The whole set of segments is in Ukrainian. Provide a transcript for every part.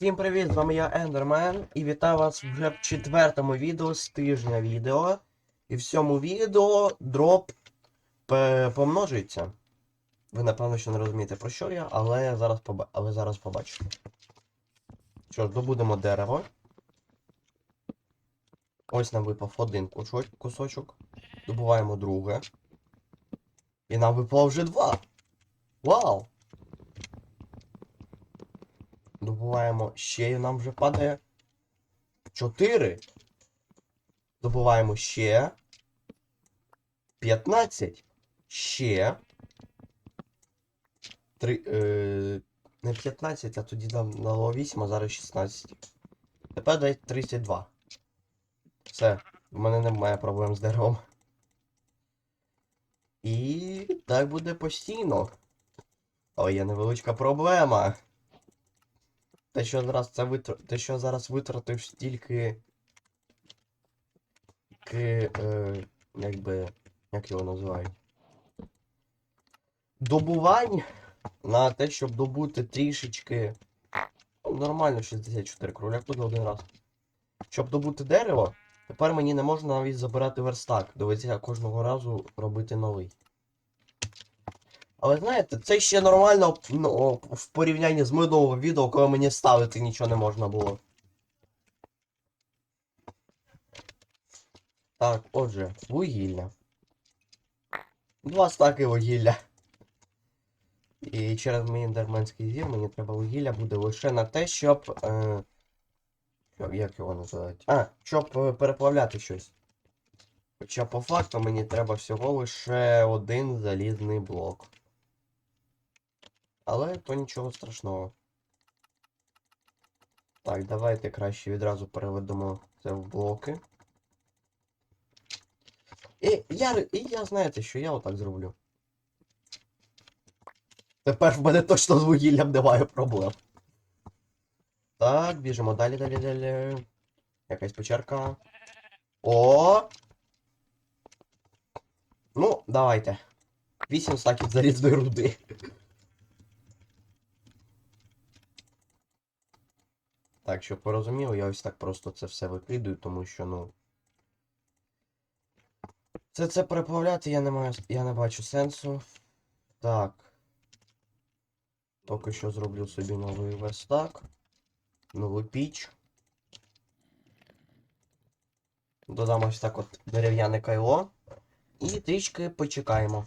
Всім привіт, з вами я Ендермен і вітаю вас вже в четвертому відео з тижня відео. І в цьому відео дроп помножується. Ви напевно ще не розумієте про що я, але зараз поба... але зараз побачите. Що ж, добудемо дерево. Ось нам випав один кусочок. Добуваємо друге. І нам випало вже два. Вау! Добуваємо ще і нам вже падає. 4. Добуваємо ще. 15. Ще. 3. Е, не 15, а тоді нам дало 8, а зараз 16. Тепер дай 32. Все. У мене немає проблем з деревом. І так буде постійно. Але є невеличка проблема. Те, що зараз це витр... Те, що зараз витратив стільки. Ки, е, якби. Як його називають? Добувань на те, щоб добути трішечки. Ну, нормально 64 кругляк буде один раз. Щоб добути дерево, тепер мені не можна навіть забирати верстак. Доведеться кожного разу робити новий. Але знаєте, це ще нормально ну, в порівнянні з минулого відео, коли мені ставити нічого не можна було. Так, отже, вугілля. Два стаки вугілля. І через мій ендерменський зір мені треба вугілля буде лише на те, щоб. Е... Як його називають? А, щоб е, переплавляти щось. Хоча по факту мені треба всього лише один залізний блок. Але то нічого страшного. Так, давайте краще відразу переведемо це в блоки. І я, і я знаєте, що я отак зроблю. Тепер в мене точно з вугіллям немає проблем. Так, біжимо далі, далі, далі. Якась печерка. О! Ну, давайте. Вісім стаків залізної руди. Так, щоб порозуміло, я ось так просто це все викидаю, тому що, ну. Це це переплавляти я не маю. Я не бачу сенсу. Так. Поки що зроблю собі новий верстак. Нову піч. Додам ось так от дерев'яне кайло. І трішки почекаємо,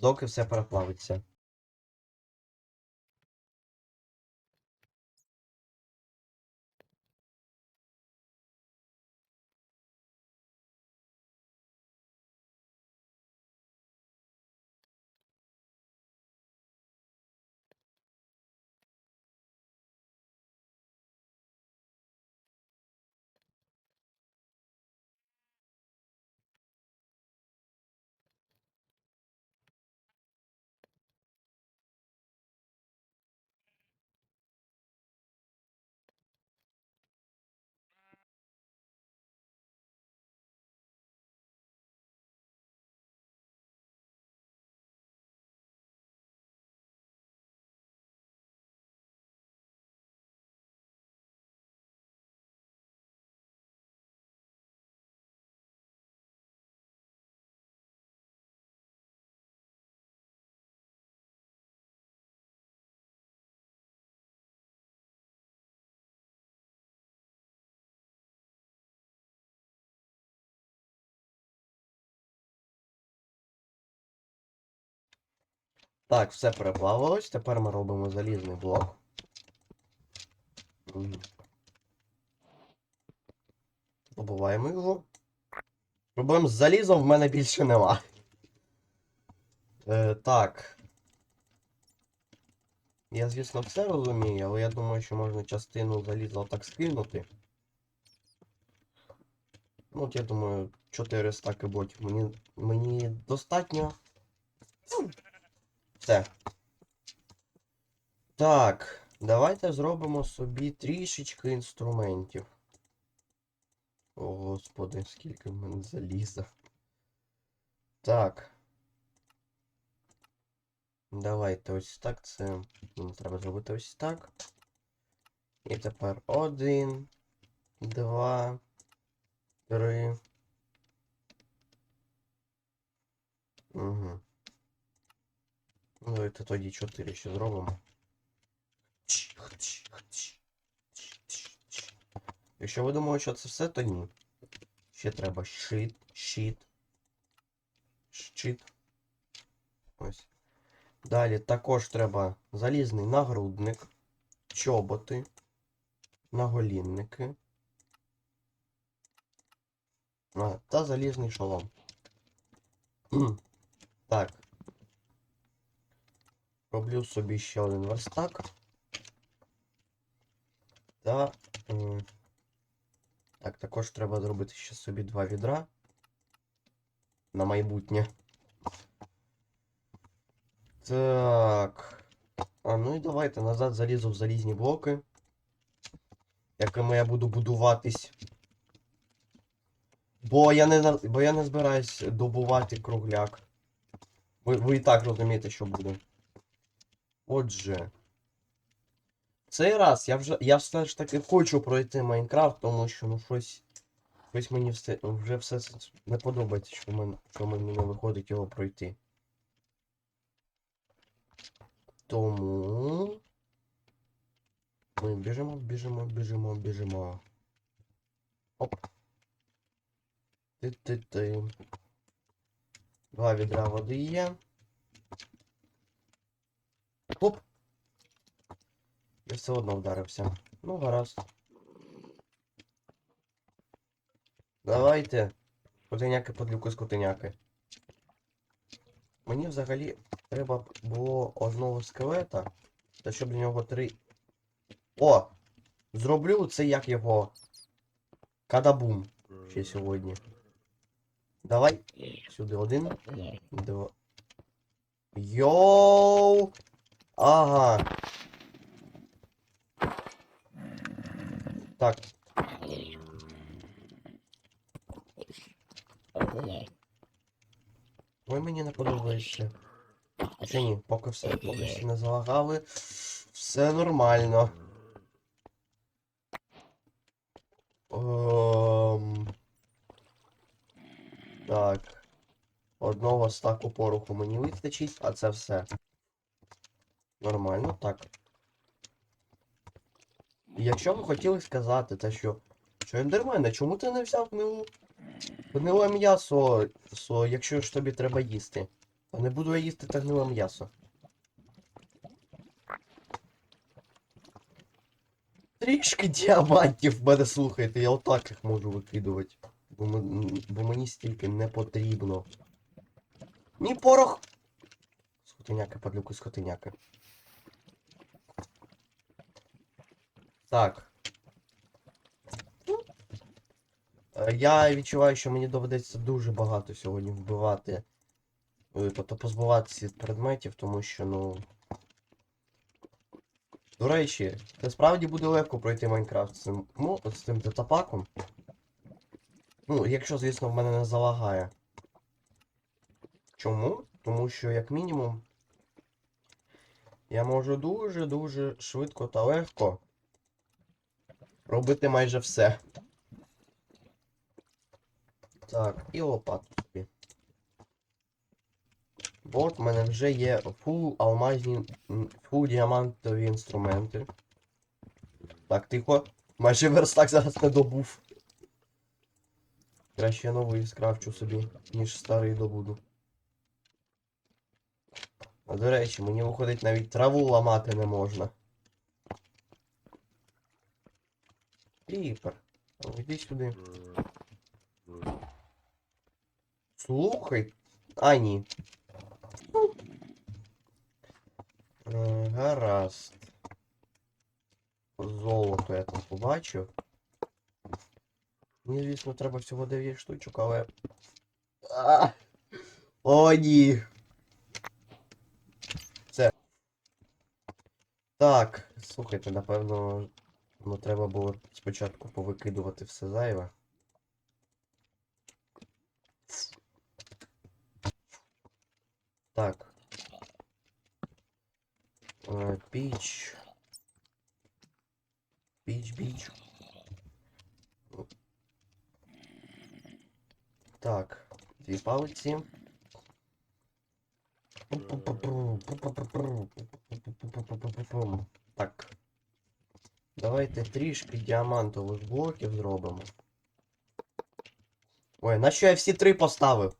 доки все переплавиться. Так, все переплавилось. Тепер ми робимо залізний блок. Добуваємо його. Проблем з залізом в мене більше нема. Е, так. Я, звісно, все розумію, але я думаю, що можна частину заліза так скинути. Ну, от я думаю, 4 стаки ботів. Мені, мені достатньо. Все. Так, давайте зробимо собі трішечки інструментів. О, господи, скільки в мене заліза. Так. Давайте ось так. Це треба зробити ось так. І тепер один, два, три. Угу. Ну, давайте тоді чотири ще зробимо. Якщо ви думаєте, що це все, то ні. Ще треба щит, щит. Щит. Ось. Далі також треба залізний нагрудник, чоботи, наголінники. А, та залізний шолом. так. Роблю собі ще один верстак. Та. Так, також треба зробити ще собі два відра. На майбутнє. Так. А ну і давайте назад залізу в залізні блоки. Якими я буду будуватись. Бо я не бо я не збираюсь добувати кругляк. Ви, ви і так розумієте, що буде. Отже. Цей раз я вже. Я все ж таки хочу пройти Майнкрафт, тому що ну щось. Щось мені все, вже все не подобається, що, мен, що мені не виходить його пройти. Тому. Ми біжимо, біжимо, біжимо, біжимо. Оп. Ти-ти-ти. Два відра води є. Оп. Я все одно вдарився. Ну, гаразд. Давайте. Котеняки подлюку з котеняки. Мені взагалі треба було одного скелета. Та щоб для нього три. О! Зроблю це як його. Кадабум. Ще сьогодні. Давай. Сюди один. Два. Йоу! Ага. Так. Ой, мені не подобається. Чи ні, поки все, поки всі не залагали. Все нормально. Ем... Так. Одного стаку пороху мені вистачить, а це все. Нормально, так. Якщо ви хотіли сказати те, що. Що ендермене, чому ти не взяв гнилу? Гниле м'ясо, со, якщо ж тобі треба їсти. А не буду я їсти те гниле м'ясо. Трішки діамантів в мене слухайте, я отак їх можу викидувати. Бо, бо мені стільки не потрібно. Ні порох! Скотиняка, подлюку скотиняка. Так. Е, Я відчуваю, що мені доведеться дуже багато сьогодні вбивати. е, Тобто позбуватися від предметів, тому що, ну. До речі, це справді буде легко пройти Майнкрафт з цим, ну, з цим детапаком. Ну, якщо, звісно, в мене не залагає. Чому? Тому що, як мінімум, я можу дуже-дуже швидко та легко робити майже все. Так, і лопату собі. В мене вже є фул алмазні, фул діамантові інструменти. Так, тихо. Майже верстак зараз не добув. Краще новий скрафчу собі, ніж старий добуду. А до речі, мені виходить навіть траву ламати не можна. Ну, Іди сюди. Слухай. А, ні. Е, Гаразд. Золото я там побачив. Мені, звісно, треба всього 9 штучок, але. А! О, ні. Все. Так, слухайте, напевно, ну треба було спочатку повикидувати все зайве. Так. Е, Піч. Біч, біч. Так, дві палиці. Так. Давайте трішки діамантових блоків зробимо. Ой, на що я всі три поставив?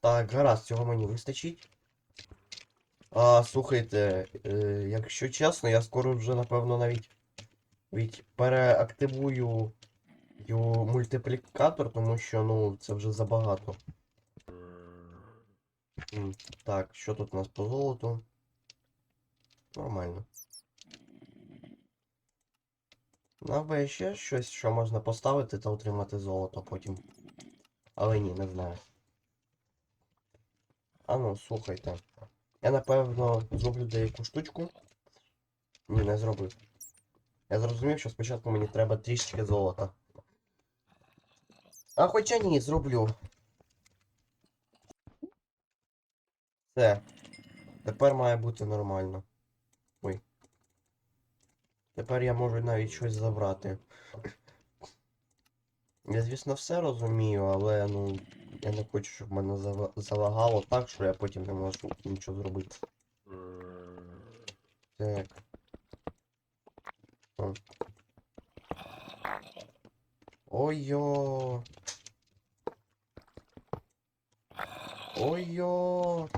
Так, гаразд, цього мені вистачить. А, слухайте, е, якщо чесно, я скоро вже, напевно, навіть, навіть переактивую мультиплікатор, тому що, ну, це вже забагато. Так, що тут у нас по золоту? Нормально. Наве ще щось, що можна поставити та отримати золото потім. Але ні, не знаю. А ну, слухайте. Я напевно зроблю деяку штучку. Ні, не зробив. Я зрозумів, що спочатку мені треба трішки золота. А хоча ні, зроблю. Все. Тепер має бути нормально. Тепер я можу навіть щось забрати. Я, звісно, все розумію, але ну. Я не хочу, щоб мене залагало так, що я потім не можу нічого зробити. Так. Ой-йо. Ой-йо.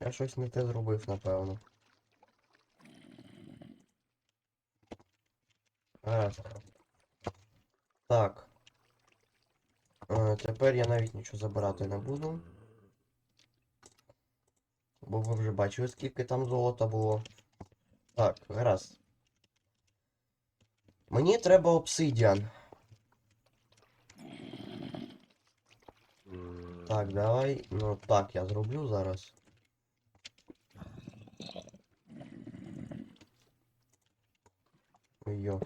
Я щось не те зробив, напевно. Гаразд. Так. Е, тепер я навіть нічого забирати не буду. Бо ви вже бачили, скільки там золота було. Так, гаразд. Мені треба обсидіан. Так, давай. Ну так, я зроблю зараз. Йо.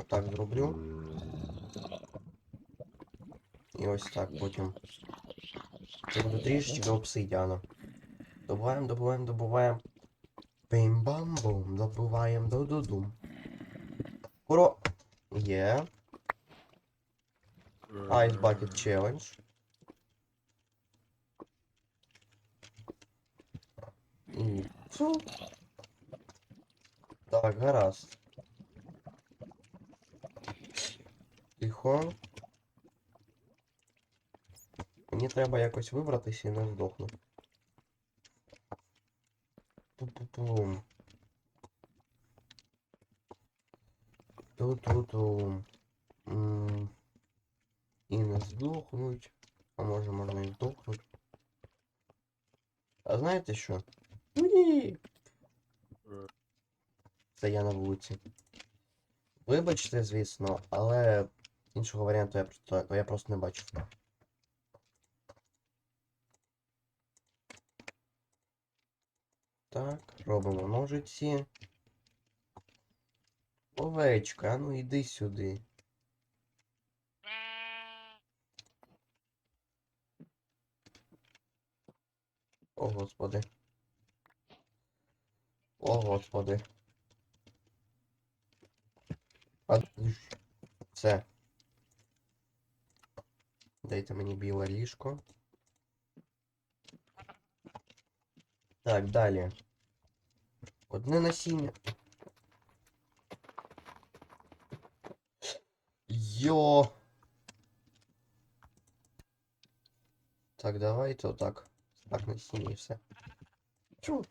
Отак зроблю. І ось так потім. Це буде трішечки обсидіана. Добуваємо, добуваємо, добуваємо. Бим-бам-бум, добуваємо до-до-дум. Куро. Є. Ice Bucket Challenge. І. Так, гаразд. Тихо. Мені треба якось вибратися і не здохнути. Ту-ту-тум. Ту-ту-тум. І не здохнуть. А може можна і здохнуть. А знаєте що? Ні. Це я на вулиці. Вибачте, звісно, але іншого варіанту я просто, я просто не бачу. Так, робимо ножиці. Овечка, а ну іди сюди. О, господи. О, господи. А... Все. Дайте мені біле ліжко. Так, далі. Одне насіння. Йо. Так, давайте отак. Так, насіння і все. Чу.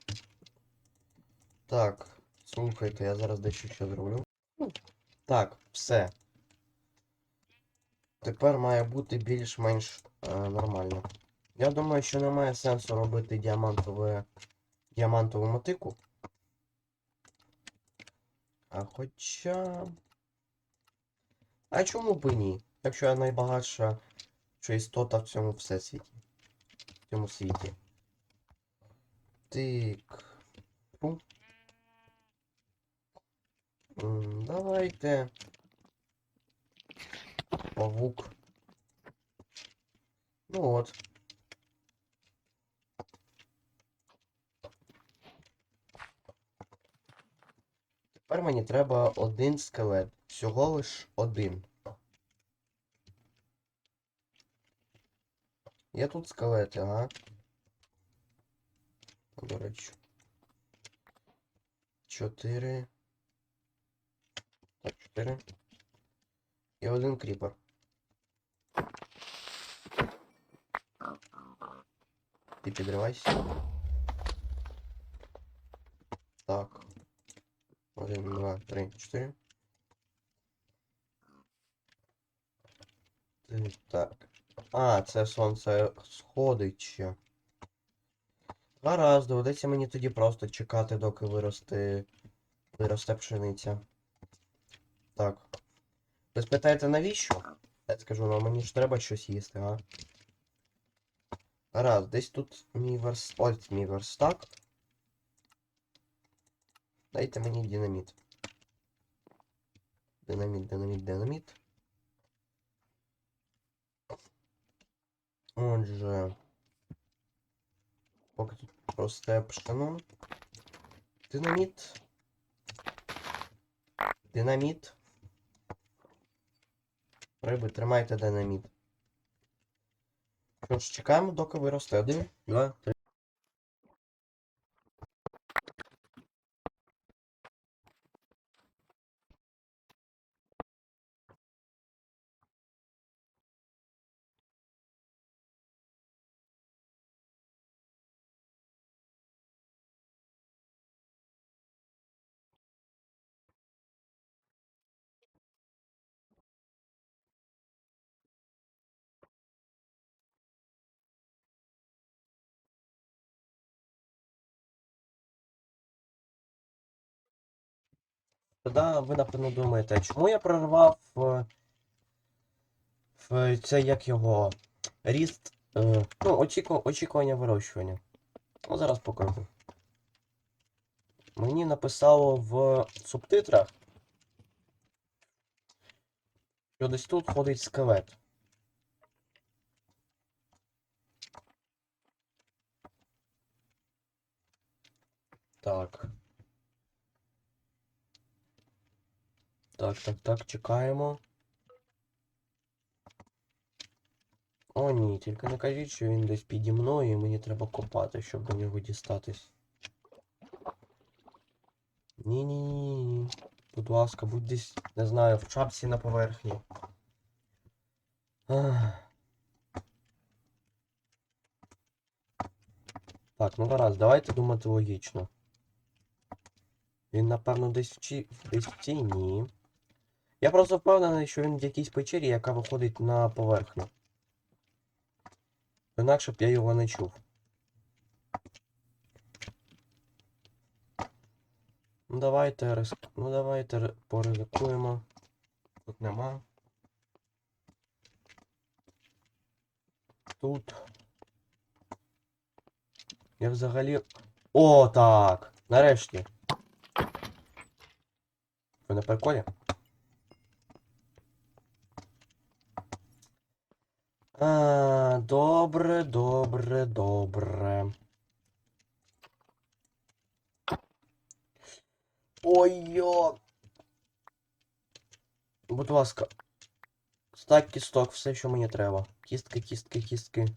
Так, слухайте, я зараз дещо ще зроблю. Так, все. Тепер має бути більш-менш е, нормально. Я думаю, що немає сенсу робити діамантове, діамантову мотику. А хоча. А чому б і ні? Якщо я найбагатша що істота в цьому всесвіті. В цьому світі. Так. Фу. Давайте. Павук. Ну от. Тепер мені треба один скелет. Всього лиш один. Є тут скелети, ага. До речі. Чотири. Так, чотири. І один кріпер. Ти підривайся. Так. Один, два, три, чотири. Так. А, це сонце сходить ще. Гаразд, доведеться мені тоді просто чекати, доки виросте. Виросте пшениця. Так. Ви спитаєте, навіщо? Я скажу, ну мені ж треба щось їсти, а? Гаразд, десь тут мій верс... Ось мій верстак. Дайте мені динаміт. Динаміт, динаміт, динаміт. Отже. Поки тут росте пшено. Динаміт. Динаміт. Риби, тримайте динаміт. Що ж, чекаємо, доки виросте. Один, два, три. Тоді ви, напевно, думаєте, чому я прорвав е, в це як його ріст, е, ну, очіку, очікування вирощування. Ну, зараз покажу. Мені написало в субтитрах, що десь тут ходить скелет. Так. Так, так, так, чекаємо. О, ні, тільки не кажіть, що він десь піді мною і мені треба копати, щоб до нього дістатись. Ні-ні-ні. Будь ласка, будь десь, не знаю, в чапсі на поверхні. Ах. Так, ну гаразд, давайте думати логічно. Він, напевно, десь в, чі... десь в цій ні. Я просто впевнений, що він в якійсь печері, яка виходить на поверхню. Інакше б я його не чув. Ну давайте риск... Ну давайте ри- поризикуємо. Тут нема. Тут. Я взагалі. О, так! Нарешті. Ви на приколі? А, добре, добре, добре. Ой-йо! Будь ласка. Стак кісток, все, що мені треба. Кістки, кістки, кістки.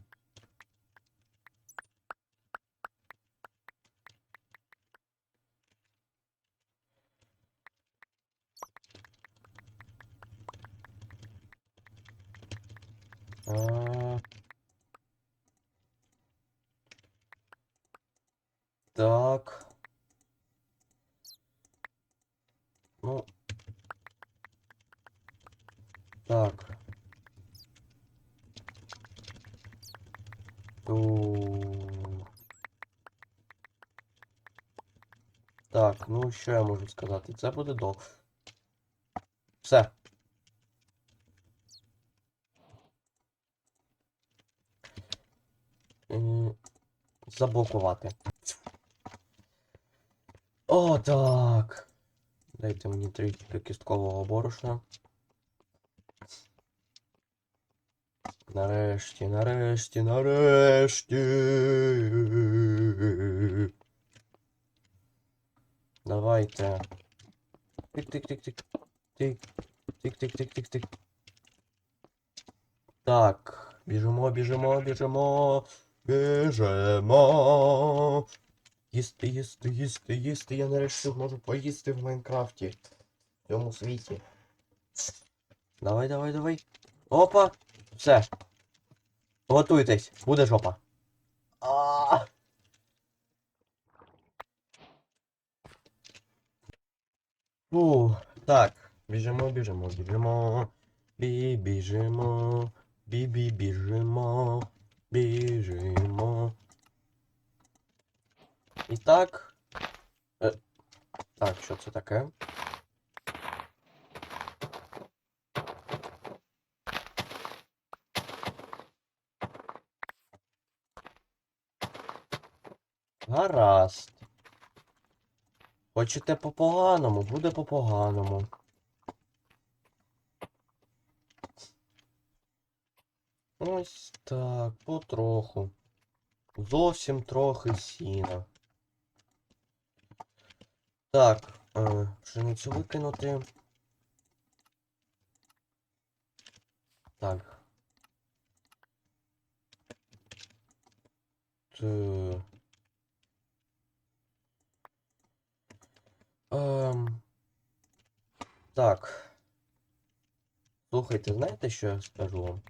Так. Ну. Так. Ту. Так, ну що я можу сказати? Це буде довго. Все. Заблокувати. О, так. Дайте мені трішки кісткового борошна. Нарешті, нарешті, нарешті. Давайте. Тик-тик-тик-тик. Тик. Тик-тик-тик-тик-тик. Так. Біжимо, біжимо, біжимо. Біжимо. Їсти, їсти, їсти, їсти. Я нарешті можу поїсти в Майнкрафті. В цьому світі. Давай, давай, давай. Опа! Все. Готуйтесь, буде жопа. А. Фу, так, біжимо, біжимо, біжимо. Бі, біжимо. Бі-бі, біжимо. Біжимо. І так. Е, так, що це таке? Гаразд. Хочете по-поганому, буде по-поганому. Ось так, потроху. Зовсім трохи сіна. Так, е, пшеницю викинути. Так. Т... Ем... Так. Слухайте, знаєте, що я скажу вам?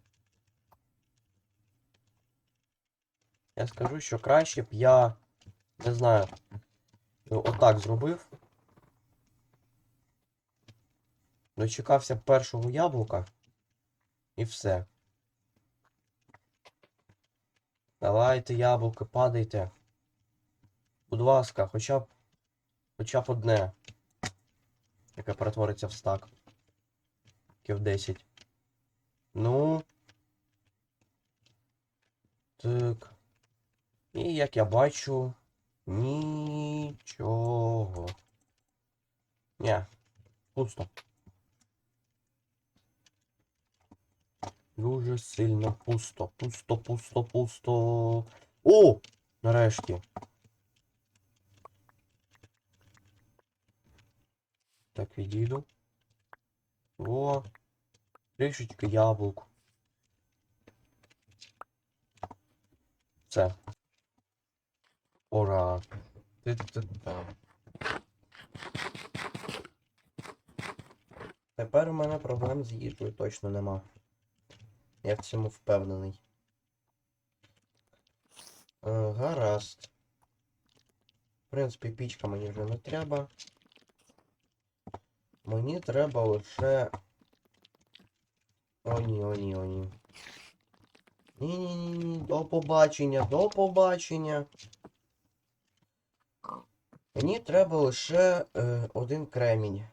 Я скажу, що краще б я, не знаю, ну, отак зробив. Дочекався першого яблука. І все. Давайте, яблуки, падайте. Будь ласка, хоча б. Хоча б одне. Яке перетвориться в стак. Яке в 10. Ну. Так. І як я бачу. Нічого. Ні. Пусто. Дуже сильно пусто. Пусто, пусто, пусто. О! Нарешті. Так, відійду. О, трішечки яблук. Все. Ура. Тепер у мене проблем з їжею точно нема. Я в цьому впевнений. Е, гаразд. В принципі, пічка мені вже не треба. Мені треба лише. О ні, о ні, о ні. Ні-ні-ні, до побачення, до побачення. Мені треба лише е, один кремінь.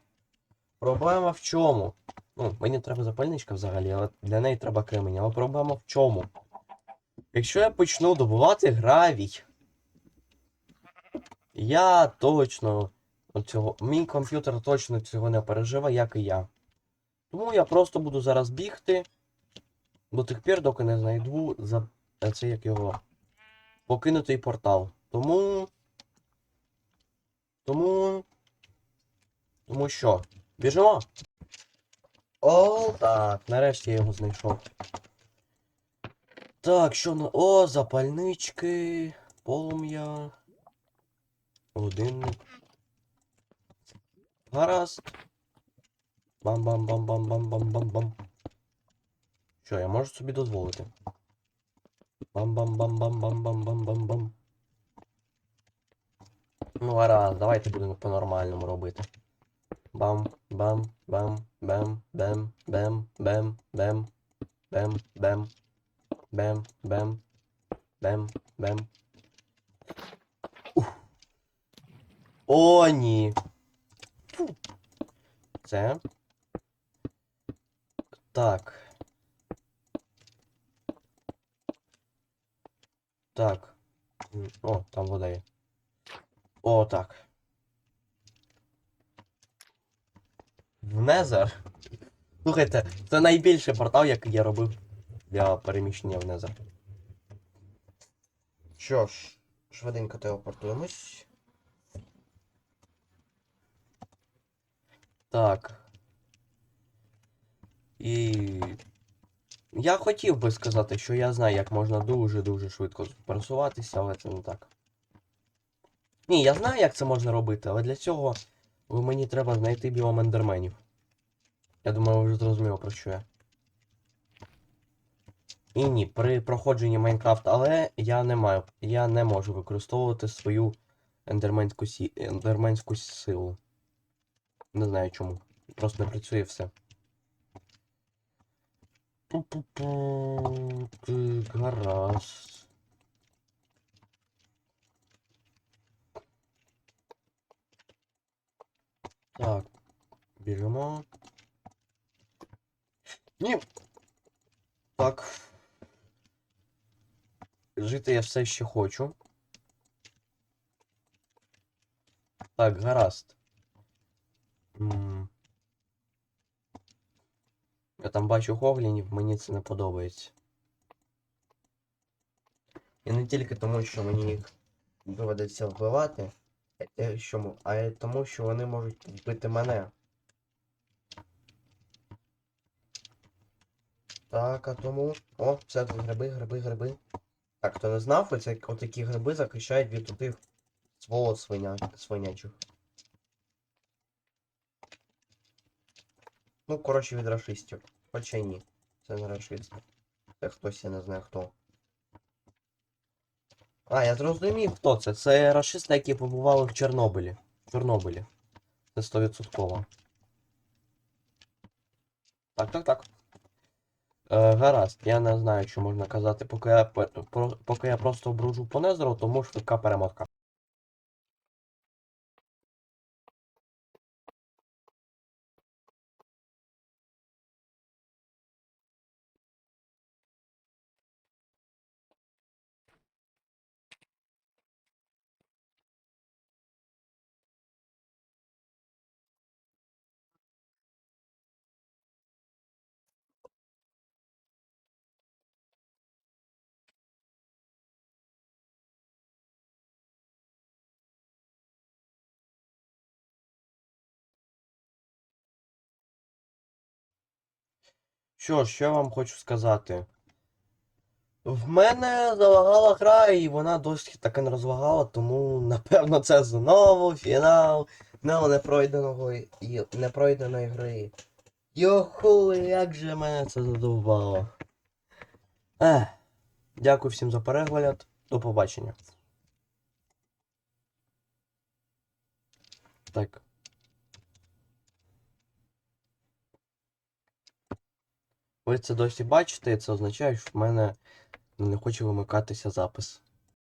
Проблема в чому? Ну, мені треба запальничка взагалі, але для неї треба кремінь. Але проблема в чому? Якщо я почну добувати гравій, я точно цього. Мій комп'ютер точно цього не переживе, як і я. Тому я просто буду зараз бігти до тих пір, доки не знайду за е, це як його покинутий портал. Тому. Тому. Тому що? Біжимо? О, так, нарешті я його знайшов. Так, що на. О, запальнички, полум'я. Годинник. Гаразд. Бам-бам-бам-бам-бам-бам-бам-бам. Що, я можу собі дозволити? Бам-бам-бам-бам-бам-бам-бам-бам. Ну, гаразд, давайте будемо по-нормальному робити. Бам, бам, бам, бам, бем, бем, бем, бем, бем, бем, бем, бем, бем. Ух. О, ні. Це. Так. Так. О, там вода є. О, так. В Незер. Слухайте, це найбільший портал, який я робив для переміщення в Незер. Що ж, швиденько телепортуємось. Так. І. Я хотів би сказати, що я знаю, як можна дуже-дуже швидко пересуватися, але це не так. Ні, я знаю, як це можна робити, але для цього мені треба знайти біом ендерменів. Я думаю, ви вже зрозуміли, про що я. І ні, при проходженні Майнкрафт, але я не маю. Я не можу використовувати свою ендерменську, сі... ендерменську силу. Не знаю чому. Просто не працює все. Гаразд. Так. Біжимо. Ні. Так. Жити я все ще хочу. Так, гаразд. М. Я там бачу гоблінів, мені це не подобається. І не тільки тому, що мені їх доведеться вбивати, Що м- а тому, що вони можуть вбити мене. Так, а тому. О, все тут гриби, гриби, гриби. Так, хто не знав, оце отакі гриби захищають від отих сволот свиня... свинячих. Ну, коротше, від рашистів. Хоча ні. Це не рашисти. Це хтось, я не знаю хто. А, я зрозумів, хто це. Це расисти, які побували в Чорнобилі. В Чорнобилі. Це 100%. Так, так, так. Е, гаразд, я не знаю, що можна казати, поки я, поки я просто бружу по незеру, тому швидка перемотка. Що ж, що я вам хочу сказати? В мене залагала гра, і вона досі таки не розлагала, тому напевно це знову фінал непройденого і непройденої гри. Йоху, як же мене це задовбало. Ех, дякую всім за перегляд. До побачення. Так. Ви це досі бачите, це означає, що в мене не хоче вимикатися запис.